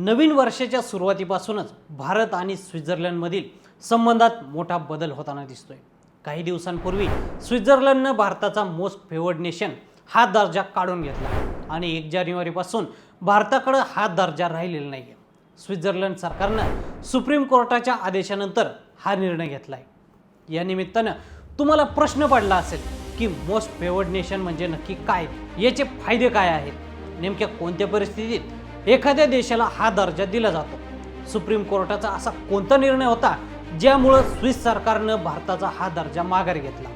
नवीन वर्षाच्या सुरुवातीपासूनच भारत आणि स्वित्झर्लंडमधील संबंधात मोठा बदल होताना दिसतोय. काही दिवसांपूर्वी स्वित्झर्लंडनं भारताचा मोस्ट फेवर्ड नेशन हा दर्जा काढून घेतला आणि एक जानेवारीपासून भारताकडं हा दर्जा राहिलेला नाही आहे स्वित्झर्लंड सरकारनं सुप्रीम कोर्टाच्या आदेशानंतर हा निर्णय घेतला आहे या निमित्तानं तुम्हाला प्रश्न पडला असेल की मोस्ट फेवर्ड नेशन म्हणजे नक्की काय? याचे फायदे काय आहेत? नेमक्या कोणत्या परिस्थितीत एखाद्या देशाला हा दर्जा दिला जातो. सुप्रीम कोर्टाचा असा कोणता निर्णय होता ज्यामुळं स्विस सरकारनं भारताचा हा दर्जा माघारी घेतला?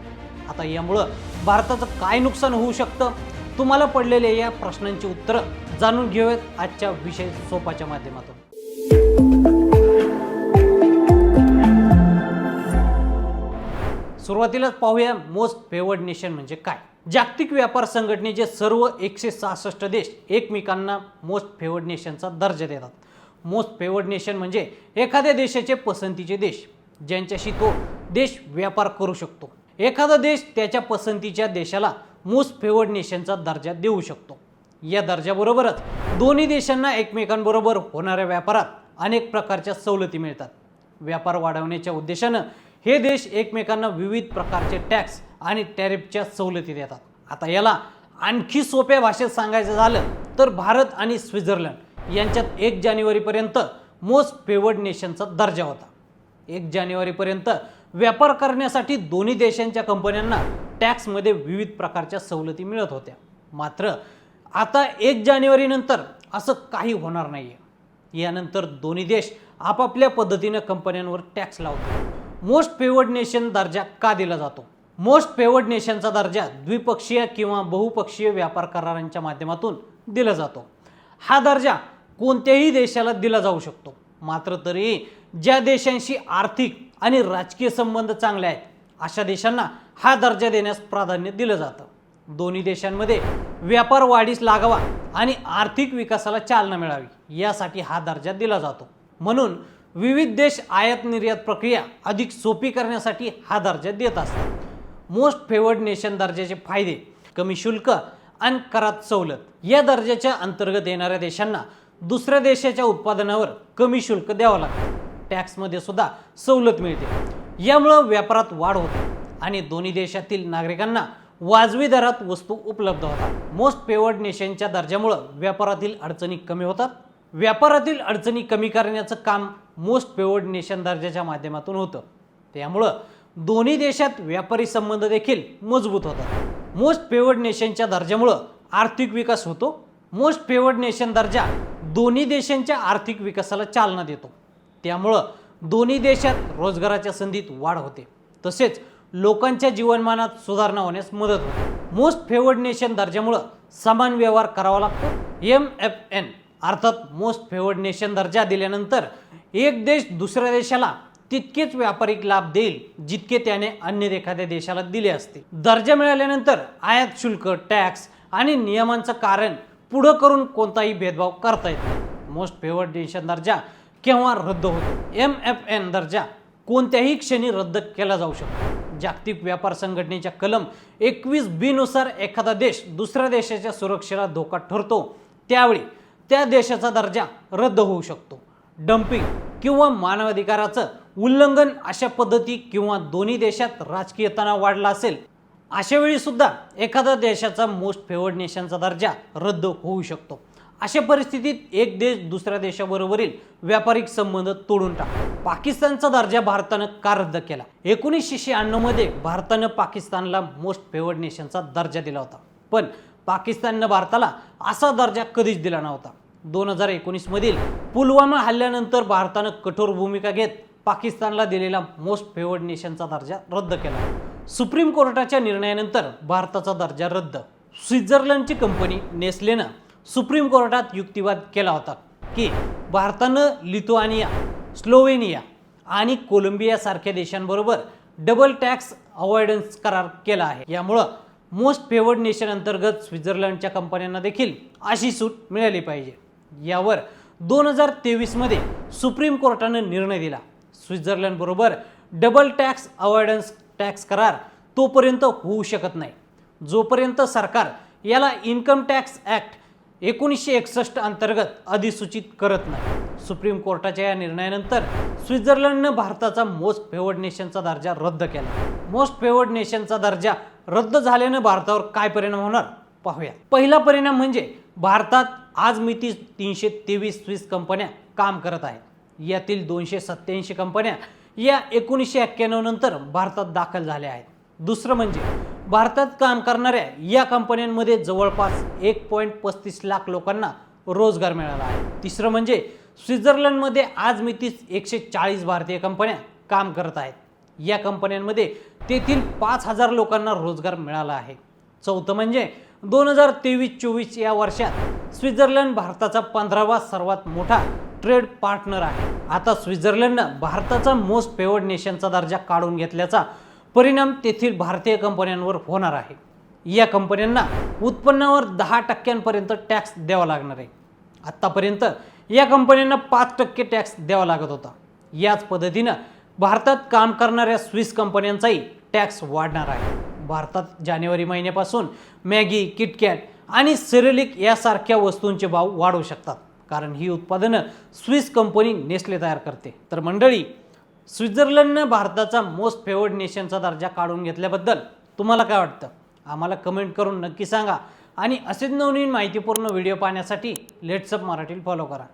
आता यामुळं भारताचं काय नुकसान होऊ शकतं? तुम्हाला पडलेल्या या प्रश्नांची उत्तरं जाणून घेऊयात आजच्या विषय सोपाच्या माध्यमातून. सुरुवातीलाच पाहूया मोस्ट फेवर्ड नेशन म्हणजे काय? जागतिक व्यापार संघटनेचे सर्व एकशे सहासष्ट देश एकमेकांना मोस्ट फेवर्ड नेशनचा दर्जा देतात. मोस्ट फेवर्ड नेशन म्हणजे एखाद्या देशाचे पसंतीचे देश ज्यांच्याशी तो देश व्यापार करू शकतो. एखादा देश त्याच्या पसंतीच्या देशाला मोस्ट फेवर्ड नेशनचा दर्जा देऊ शकतो. या दर्जाबरोबरच दोन्ही देशांना एकमेकांबरोबर होणाऱ्या व्यापारात अनेक प्रकारच्या सवलती मिळतात. व्यापार वाढवण्याच्या उद्देशानं हे देश एकमेकांना विविध प्रकारचे टॅक्स आणि टॅरिफच्या सवलती देतात. आता याला आणखी सोप्या भाषेत सांगायचं झालं तर भारत आणि स्वित्झर्लंड यांच्यात एक जानेवारीपर्यंत मोस्ट फेवर्ड नेशनचा दर्जा होता. एक जानेवारीपर्यंत व्यापार करण्यासाठी दोन्ही देशांच्या कंपन्यांना टॅक्समध्ये विविध प्रकारच्या सवलती मिळत होत्या. मात्र आता एक जानेवारीनंतर असं काही होणार नाही आहे यानंतर दोन्ही देश आपापल्या पद्धतीनं कंपन्यांवर टॅक्स लावतो मोस्ट फेवर्ड नेशन दर्जा का दिला जातो? मोस्ट फेवर्ड नेशनचा दर्जा द्विपक्षीय किंवा बहुपक्षीय व्यापार करारांच्या माध्यमातून दिला जातो. हा दर्जा कोणत्याही देशाला दिला जाऊ शकतो. मात्र तरीही ज्या देशांशी आर्थिक आणि राजकीय संबंध चांगले आहेत अशा देशांना हा दर्जा देण्यास प्राधान्य दिलं जातं. दोन्ही देशांमध्ये व्यापार वाढीस लागावा आणि आर्थिक विकासाला चालना मिळावी यासाठी हा दर्जा दिला जातो. म्हणून विविध देश आयात निर्यात प्रक्रिया अधिक सोपी करण्यासाठी हा दर्जा देत असतात. मोस्ट फेवर्ड नेशन दर्जाचे फायदे कमी शुल्क आणि करात सवलत. या दर्जाच्या अंतर्गत येणाऱ्या देशांना दुसऱ्या देशाच्या उत्पादनावर कमी शुल्क द्यावं लागतं. टॅक्समध्ये सुद्धा सवलत मिळते. यामुळं व्यापारात वाढ होते आणि दोन्ही देशातील नागरिकांना वाजवी दरात वस्तू उपलब्ध होतात. मोस्ट फेवर्ड नेशनच्या दर्जामुळं व्यापारातील अडचणी कमी होतात. व्यापारातील अडचणी कमी करण्याचं काम मोस्ट फेवर्ड नेशन दर्जाच्या माध्यमातून होतं. त्यामुळं दोन्ही देशात व्यापारी संबंध देखील मजबूत होतात. मोस्ट फेवर्ड नेशनच्या दर्जामुळं आर्थिक विकास होतो. मोस्ट फेवर्ड नेशन दर्जा दोन्ही देशांच्या आर्थिक विकासाला चालना देतो. त्यामुळं दोन्ही देशात रोजगाराच्या संधीत वाढ होते. तसेच लोकांच्या जीवनमानात सुधारणा होण्यास मदत होते. मोस्ट फेवर्ड नेशन दर्जामुळं समान व्यवहार करावा लागतो. एम एफ एन अर्थात मोस्ट फेवर्ड नेशन दर्जा दिल्यानंतर एक देश दुसऱ्या देशाला तितकेच व्यापारिक लाभ देईल जितके त्याने अन्य एखाद्या देशाला दिले असते दर्जा मिळाल्यानंतर आयात शुल्क टॅक्स आणि नियमांचं कारण पुढं करून कोणताही भेदभाव करता येत नाही. मोस्ट फेवर्ड नेशन दर्जा केव्हा रद्द होतो? एम एफ एन दर्जा कोणत्याही क्षणी रद्द केला जाऊ शकतो. जागतिक व्यापार संघटनेच्या कलम एकवीस बीनुसार एखादा देश दुसऱ्या देशाच्या सुरक्षेला धोका ठरतो त्यावेळी त्या देशाचा दर्जा रद्द होऊ शकतो. डम्पिंग किंवा मानवाधिकाराचं उल्लंघन अशा पद्धती किंवा दोन्ही देशात राजकीय तणाव वाढला असेल अशा वेळी सुद्धा एखाद्या देशाचा मोस्ट फेवर्ड नेशनचा दर्जा रद्द होऊ शकतो. अशा परिस्थितीत एक देश दुसऱ्या देशाबरोबरील व्यापारिक संबंध तोडून टाकतो पाकिस्तानचा दर्जा भारतानं का रद्द केला. एकोणीसशे शहाण्णवमध्ये भारतानं पाकिस्तानला मोस्ट फेवर्ड नेशनचा दर्जा दिला होता. पण पाकिस्ताननं भारताला असा दर्जा कधीच दिला नव्हता. दोन हजार एकोणीसमधील पुलवामा हल्ल्यानंतर भारतानं कठोर भूमिका घेत पाकिस्तानला दिलेला मोस्ट फेवर्ड नेशनचा दर्जा रद्द केला. सुप्रीम कोर्टाच्या निर्णयानंतर भारताचा दर्जा रद्द. स्वित्झर्लंडची कंपनी नेस्लेनं सुप्रीम कोर्टात युक्तिवाद केला होता की भारतानं लिथुआनिया स्लोवेनिया आणि कोलंबियासारख्या देशांबरोबर डबल टॅक्स अवॉइडन्स करार केला आहे. यामुळं मोस्ट फेवर्ड नेशन अंतर्गत स्वित्झर्लंडच्या कंपन्यांना देखील अशी सूट मिळाली पाहिजे. यावर दोन हजार तेवीसमध्ये सुप्रीम कोर्टानं निर्णय दिला. स्वित्झर्लंडबरोबर डबल टॅक्स अवॉइडन्स टॅक्स करार तोपर्यंत होऊ शकत नाही. जोपर्यंत सरकार याला इन्कम टॅक्स ॲक्ट एकोणीसशे एकसष्ट अंतर्गत अधिसूचित करत नाही. सुप्रीम कोर्टाच्या या निर्णयानंतर स्वित्झर्लंडनं भारताचा मोस्ट फेवर्ड नेशनचा दर्जा रद्द केला. मोस्ट फेवर्ड नेशनचा दर्जा रद्द झाल्यानं भारतावर काय परिणाम होणार? पाहूया पहिला परिणाम म्हणजे भारतात आज मिती तीनशे तेवीस स्विस कंपन्या काम करत आहेत. यातील दोनशे सत्याऐंशी कंपन्या या एकोणीसशे एक्क्याण्णव नंतर भारतात दाखल झाल्या आहेत. दुसरं म्हणजे भारतात काम करणाऱ्या या कंपन्यांमध्ये जवळपास एक पॉईंट पस्तीस लाख लोकांना रोजगार मिळाला आहे. तिसरं म्हणजे स्वित्झर्लंडमध्ये आज मितीच एकशे चाळीस भारतीय कंपन्या काम करत आहेत. या कंपन्यांमध्ये तेथील पाच हजार लोकांना रोजगार मिळाला आहे. चौथं म्हणजे दोन हजार तेवीस चोवीस या वर्षात स्वित्झर्लंड भारताचा पंधरावा सर्वात मोठा ट्रेड पार्टनर आहे. आता स्वित्झर्लंडनं भारताचा मोस्ट फेवर्ड नेशनचा दर्जा काढून घेतल्याचा परिणाम तेथील भारतीय कंपन्यांवर होणार आहे. या कंपन्यांना उत्पन्नावर दहा टक्क्यांपर्यंत टॅक्स द्यावा लागणार आहे. आत्तापर्यंत या कंपन्यांना पाच टक्के टॅक्स द्यावा लागत होता. याच पद्धतीनं भारतात काम करणाऱ्या स्विस कंपन्यांचाही टॅक्स वाढणार आहे. भारतात जानेवारी महिन्यापासून मॅगी किटकॅट आणि सेरेलिक यासारख्या वस्तूंचे भाव वाढू शकतात. कारण ही उत्पादनं स्विस कंपनी नेस्ले तयार करते. तर मंडळी स्वित्झर्लंडनं भारताचा मोस्ट फेवर्ड नेशनचा दर्जा काढून घेतल्याबद्दल तुम्हाला काय वाटतं? आम्हाला कमेंट करून नक्की सांगा. आणि असेच नवनवीन माहितीपूर्ण व्हिडिओ पाहण्यासाठी लेट्सअप मराठीला फॉलो करा.